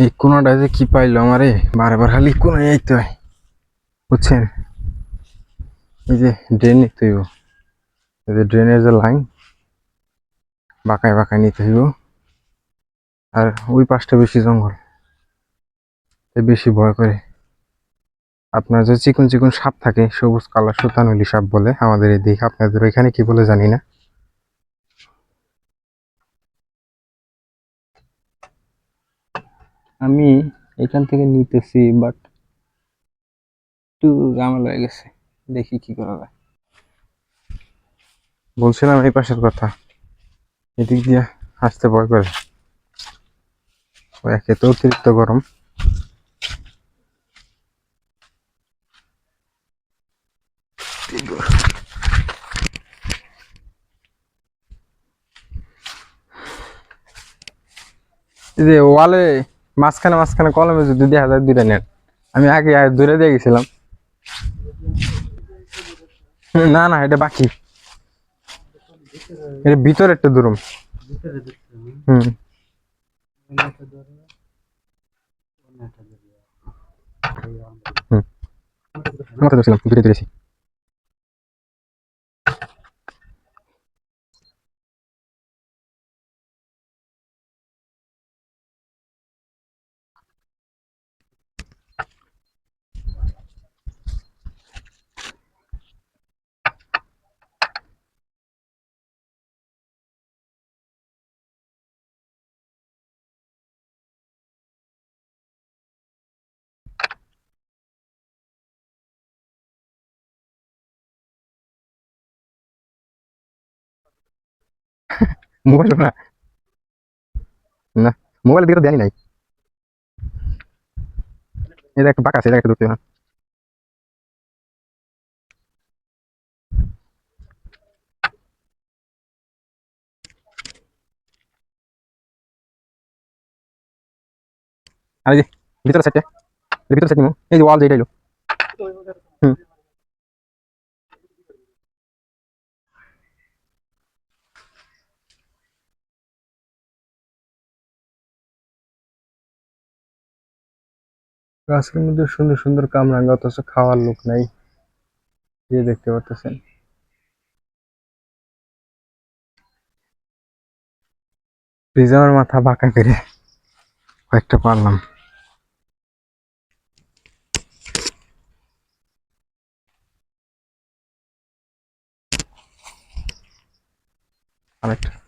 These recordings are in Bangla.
এই কোনোটা যে কি পাইলো আমারে? বারবার খালি কোনায় আইতে হয়। বুঝছেন? এই যে ড্রেন নিতে হইব। এই যে ড্রেনের যে লাইন বাঁকায় বাঁকায় নিতে হইব। আর ওই পাশটা বেশি জঙ্গল। বেশি ভয় করে। আপনার যে চিকন চিকন সাপ থাকে, সবুজ কালার সুতানুলি সাপ বলে আমাদের এদিকে। আপনাদের ওইখানে কি বলে জানি না। আমি এখান থেকে নিতেছি বাট একটু ঝামেলা হয়ে গেছে। দেখি কি করা যায়। বলছিলাম এই পাশের কথা। এদিক দিয়ে আসতে ভয় করে। একে তো অতিরিক্ত গরম। যে ওয়ালে মাঝখানে মাঝখানে কলমে যদি দেখা যায় দুইটা নেট আমি আগে দূরে দিয়ে গেছিলাম। না না, এটা বাকি। এটা ভিতরে একটা দূরম হুম। হুম ধরছিলাম দূরে দূরেছি মোবাইল না না মোবাইলের দিকে তো দেয়নি নাই এটা একটা বাঁকা আছে এটা একটা ধরতে হবে না আর এই যে ভিতরে সাইডটা ভিতরে সাইড নিমো এই যে ওয়াল যেটা এলো হুম গাছের মধ্যে সুন্দর সুন্দর কামরাঙ্গা, অথচ খাওয়ার লোক নাই। যে দেখতে পাচ্ছেন। প্রিজমের মাথা বাঁকা করে কয়েকটা পারলাম। আরেকটা।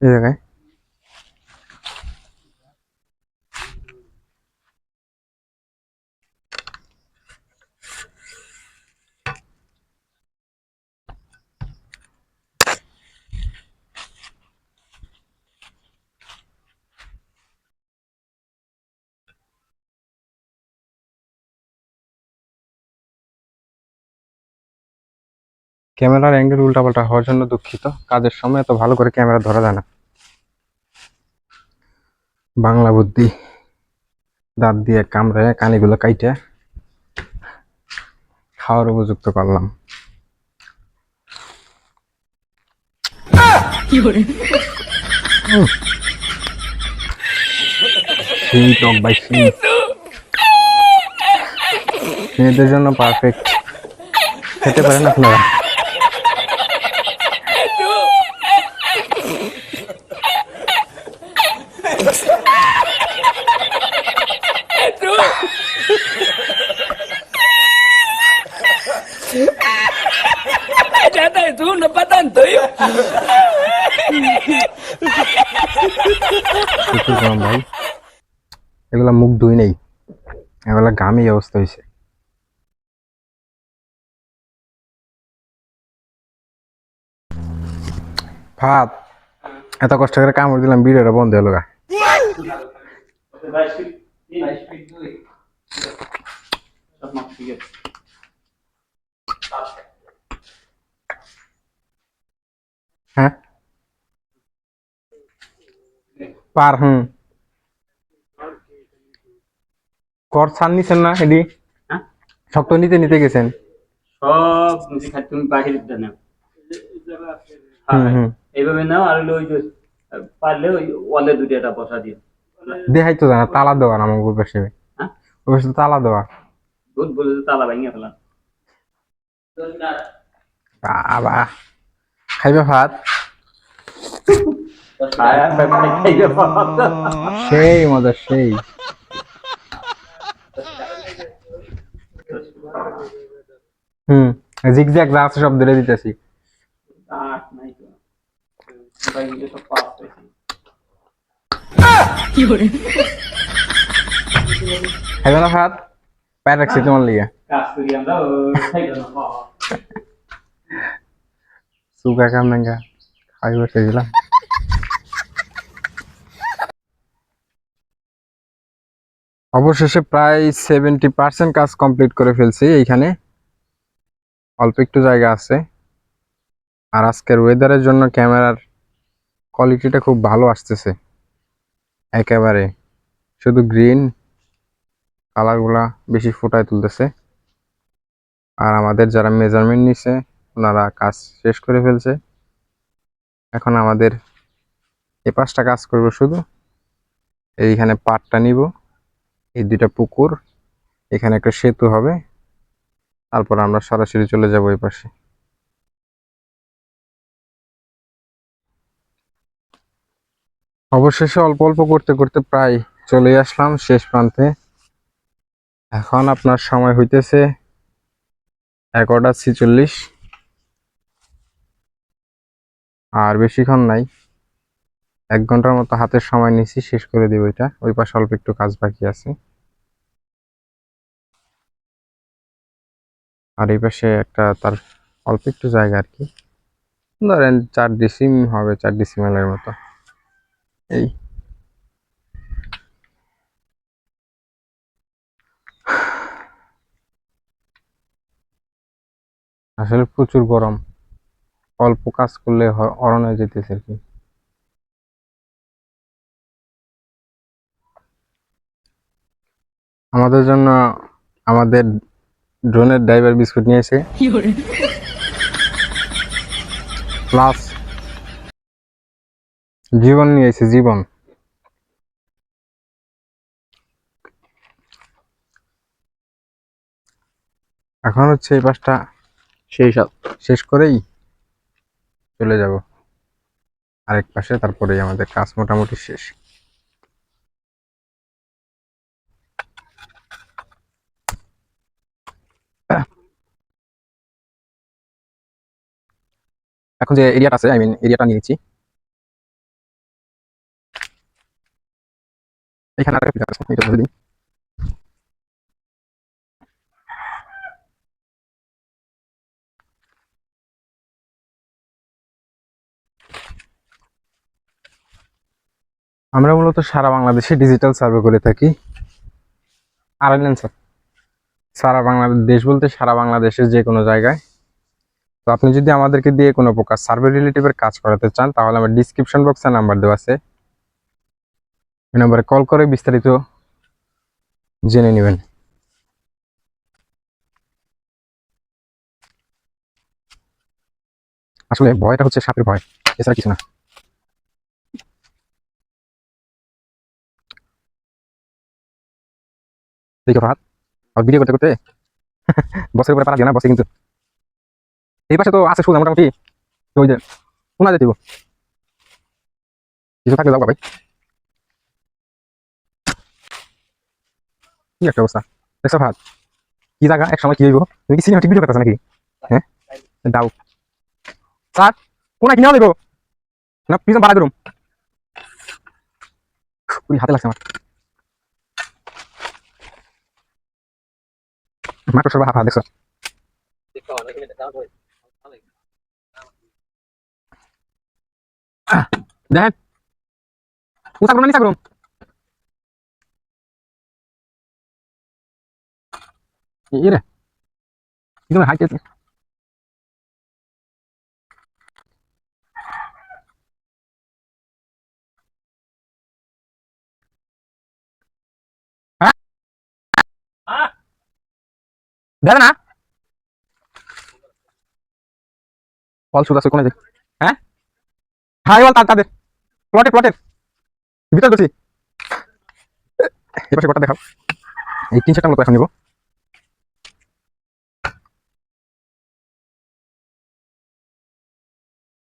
এই জায়গায় ক্যামেরার অ্যাঙ্গেল উল্টাপাল্টা হওয়ার জন্য দুঃখিত। কাজের সময় এত ভালো করে ক্যামেরা ধরা যায় না। বাংলা বুদ্ধি। দাঁত দিয়ে কামড়ে কানিগুলো কাইটে। খাওয়ার উপযুক্ত করলাম। মেয়েদের জন্য পারফেক্ট খেতে পারেন আপনারা? প্রচুর গরম ভাই এগুলা মুখ ধুই নেই। এগুলা ঘামে এই অবস্থা হয়েছে ভাত। এত কষ্ট করে কামড় দিলাম, ভিডিওটা বন্ধ হলো গা। হ্যাঁ? পার হুম। কর ছাড় নিছেন না এডি শক্ত নিতে নিতে গেছেন। সব মুসি খাদ্য তুমি বাহির নাও। হুম এইভাবে নাও আর ওই যে পারলে ওই ওয়ালে দুটো একটা বসা দিও। দেখাই তো জানা তালা দেওয়া না আমার পাশে হ্যাঁ? ওই পাশে তালা দেওয়া। দুধ বলে তো তালা ভেঙে ফেলাম। বাবা। খাইবে ভাত খায় আর ব্যাপারে খাইবে বাবা। সেই মজা, সেই। হুম জিগজ্যাগ যা আছে সব ধরে দিতেছি। আট নাই তো ভাই মিলে সব পাস হয়েছে খাইবে না ভাত পায়ে রাখছি তোমার লিগে। সুগা কাম নাঙ্গা খাই বসে দিলাম। অবশেষে প্রায় সেভেন্টি পার্সেন্ট কাজ কমপ্লিট করে ফেলছি এইখানে। অল্প একটু জায়গা আছে। আর আজকের ওয়েদারের জন্য ক্যামেরার কোয়ালিটিটা খুব ভালো আসতেছে। একেবারে শুধু গ্রিন কালারগুলা বেশি ফুটায় তুলতেছে। আর আমাদের যারা মেজারমেন্ট নিছে, ওনারা কাজ শেষ করে ফেলছে। এখন আমাদের এ পাঁচটা কাজ করব শুধু। এইখানে পাটটা নিব। এই দুইটা পুকুর, এখানে একটা সেতু হবে, তারপর আমরা সরাসরি চলে যাব এই পাশে। অবশেষে অল্প অল্প করতে করতে প্রায় চলে আসলাম শেষ প্রান্তে। এখন আপনার সময় হইতেছে এগারোটা ছিচল্লিশ। আর বেশিক্ষণ নাই, এক ঘণ্টার মতো হাতের সময় নিছি শেষ করে দিব এটা। ওই পাশে অল্প একটু কাজ বাকি আছে। আর এই পাশে একটা তার অল্প একটু জায়গা আর কি। ধরেন চার ডিসিম হবে, চার ডিসিমেলের মতো। এই। আসলে প্রচুর গরম। অল্প কাজ করলে হ- অরণ হয়ে যেতেছে আর কি। আমাদের জন্য, আমাদের ড্রোনের ড্রাইভার বিস্কুট নিয়েছে প্লাস জীবন নিয়েছে জীবন। এখন হচ্ছে এই পাশটা সেই সব। শেষ করেই চলে যাব। আরেক পাশে তারপরেই আমাদের কাজ মোটামুটি শেষ। এখন যে এরিয়াটা আছে আই মিন এরিয়াটা নিয়েছি আমরা মূলত সারা বাংলাদেশে ডিজিটাল সার্ভে করে থাকি। আর সারা বাংলাদেশ, দেশ বলতে সারা বাংলাদেশের যে কোনো জায়গায়। তো আপনি যদি আমাদেরকে দিয়ে কোনো প্রকার সার্ভে রিলেটিভের কাজ করাতে চান, তাহলে আমার ডিসক্রিপশন বক্সে নাম্বার দেওয়া আছে। ওই নাম্বারে কল করে বিস্তারিত জেনে নেবেন। আসলে ভয়টা হচ্ছে সাপের ভয়, এছাড়া কিছু না। ফাহাদ আর ভিডিও করতে করতে বসের উপরে পারা যায় না বসে কিন্তু এই পাশে তো আছে সোজা মোটামুটি, ওই যে শোনা যেতে কিছু থাকলে যাও ভাই কি একটা অবস্থা। দেখছ ভাত? কি জায়গা? এক সময় কি হইব? তুমি কি সিনেমাটিক ভিডিও করতেছ নাকি? হ্যাঁ? দাও। স্যার কোন কিনে দেবো না পিছন বাড়া করুম হাতে লাগছে আমার। মাত্র সর্ব হাফা দেখছ? দেখেন উঁচা করুন না নিচা করুন না? বল শুধু আছে কোনে যাই। তাদের প্লটে প্লটের ভিতর দেখাও। এই তিন চারটা মতো এখন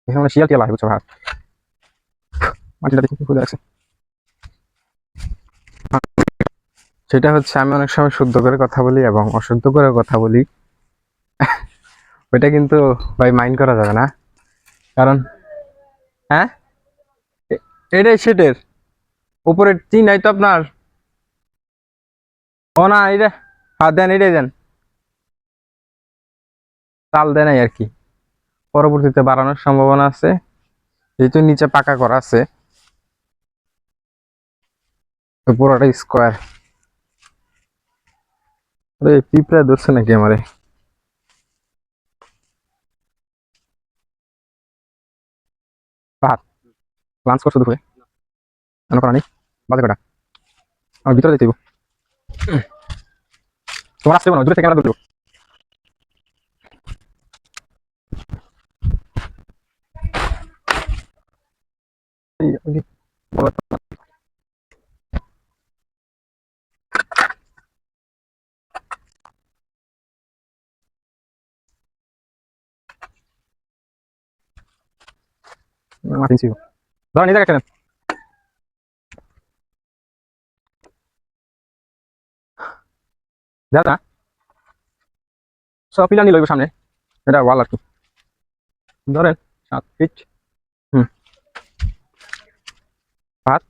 এখানে শিয়াল টিয়াল বুঝছ সেটা হচ্ছে আমি অনেক সময় শুদ্ধ করে কথা বলি এবং অশুদ্ধ করে কথা বলি। ওইটা কিন্তু ভাই মাইন্ড করা যাবে না। কারণ হ্যাঁ? এটাই সেটের। উপরে টিন নাই তো আপনার? ও না এটা হাত দেন, এটাই দেন। তাল দেন আর কি। পরবর্তীতে বাড়ানোর সম্ভাবনা আছে। যেহেতু নিচে পাকা করা আছে। পুরোটা স্কোয়ার আরে, পিঁপড়া ধরছে নাকি আমারে ভাত লাঞ্চ করছ দুপুরে কেন করা নেই বাজে কটা আমার ভিতরে যেতে হইব। তোমার আসতে না দূরে থেকে আমরা দূরে এই, ওই, বলো তো। মাথিন ছিল ধর নিজে গেছেন দাদা, সব পিলার নিল সামনে। এটা ওয়াল আর কি। ধরেন, সাত ফিট হুম। ভাত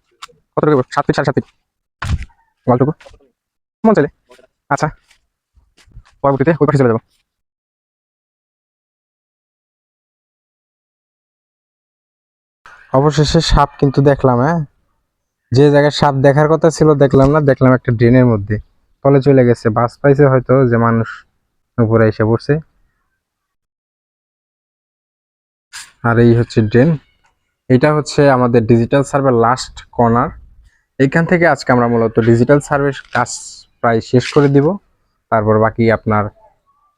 কত টাকা সাত ফিট সাড়ে সাত ফিট ওয়ালটুকু মন চাইলে আচ্ছা। পরবর্তীতে ওই পাশে চলে যাব। অবশেষে সাপ কিন্তু দেখলাম হ্যাঁ? যে জায়গায় সাপ দেখার কথা ছিল, দেখলাম না, দেখলাম একটা ড্রেনের মধ্যে। তলে চলে গেছে, বাস পাইছে হয়তো যে মানুষ উপরে এসে পড়ছে। আর এই হচ্ছে ড্রেন। এটা হচ্ছে আমাদের ডিজিটাল সার্ভের লাস্ট কর্নার এইখান থেকে আজকে আমরা মূলত ডিজিটাল সার্ভে কাজ প্রায় শেষ করে দিব। তারপর বাকি আপনার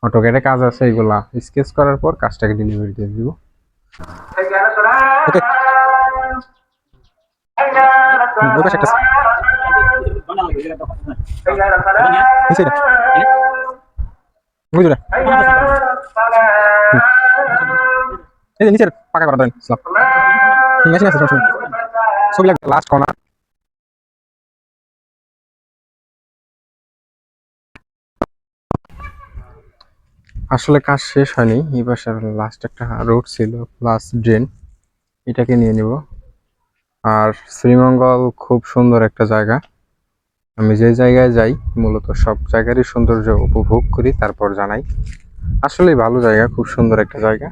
অটোকেটে কাজ আছে, এগুলা স্কেচ করার পর কাজটাকে ডেলিভারি দিয়ে দিব। ওকে ওই একটা। এই যে পাকা করা। মেশিন আছে। ছবি লাগবে লাস্ট কর্নার আসলে কাজ শেষ হয়নি পাশের লাস্ট একটা রোড ছিল প্লাস ড্রেন এটাকে নিয়ে নিব আর শ্রীমঙ্গল খুব সুন্দর একটা জায়গা। আমি যে জায়গায় যাই, মূলত সব জায়গারই সৌন্দর্য উপভোগ করি, তারপর জানাই। আসলেই ভালো জায়গা, খুব সুন্দর একটা জায়গা।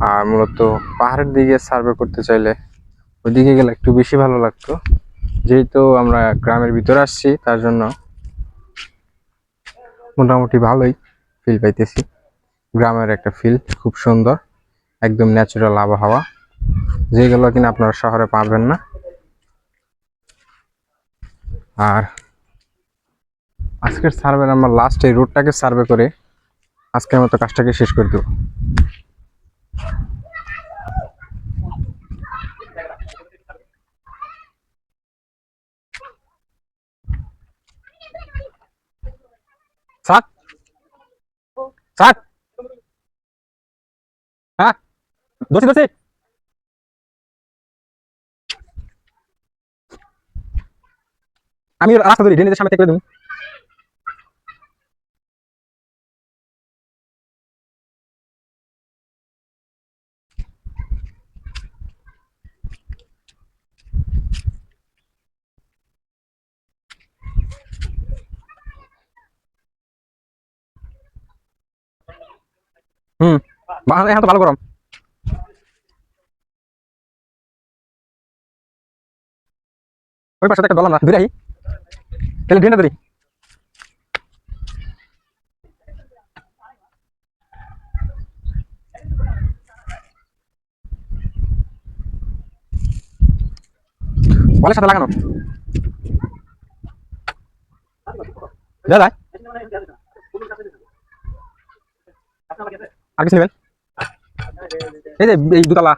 আর মূলত পাহাড়ের দিকে সার্ভে করতে চাইলে ওইদিকে গেলে একটু বেশি ভালো লাগতো। যেহেতু আমরা গ্রামের ভিতরে আসছি, তার জন্য মোটামুটি ভালোই ফিল পাইতেছি। গ্রামের একটা ফিল খুব সুন্দর, একদম ন্যাচারাল আবহাওয়া। যেগুলো কিনা আপনারা শহরে পাবেন না। আর আজকের সার্ভে আমরা লাস্ট এই রোডটাকে সার্ভে করে আজকের মতো কাজটাকে শেষ করে দেবো। সাত সাত হ্যাঁ? দোষী দোষী? আমি রাস্তা ধরি ড্রেনেজের সামনে থেকে দেবো। হুম এখন তো ভালো গরম। ওই পাশে একটা দলাম না ধরে আহি তাহলে ঢেলে ধরি বলে সাথে লাগানো। দাদা আর কিছু নেবেন? এই যে, এই দুতলা।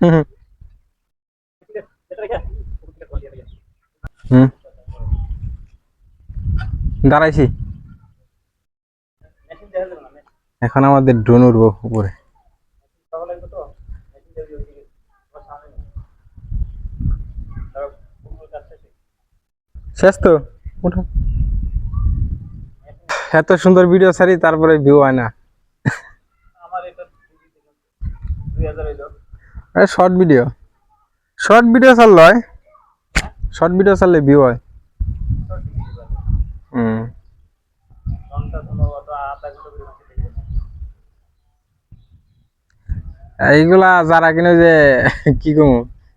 হুম হুম। দাঁড়াইছি। এখন আমাদের ড্রোন উঠবো উপরে। শেষ তো? এত সুন্দর ভিডিও ছাড়ি, তারপরে ভিউ হয় না। শর্ট ভিডিও শর্ট ভিডিও ছাড়লে হয়। শর্ট ভিডিও ছাড়লে ভিউ হয়। হুম। এইগুলা যারা কিনে যে কি কম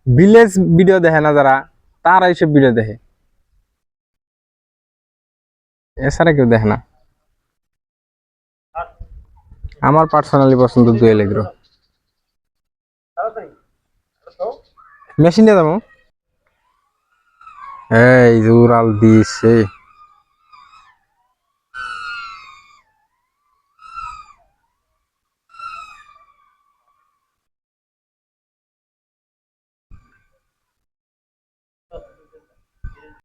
ভিলেজ ভিডিও দেখে না যারা তারা এইসব ভিডিও দেখে। এছাড়া কেউ দেখে না। আমার পার্সোনালি পছন্দ দুয়েল এগ্রো মেশিন দিয়ে যাব। এই যে উড়াল দিছে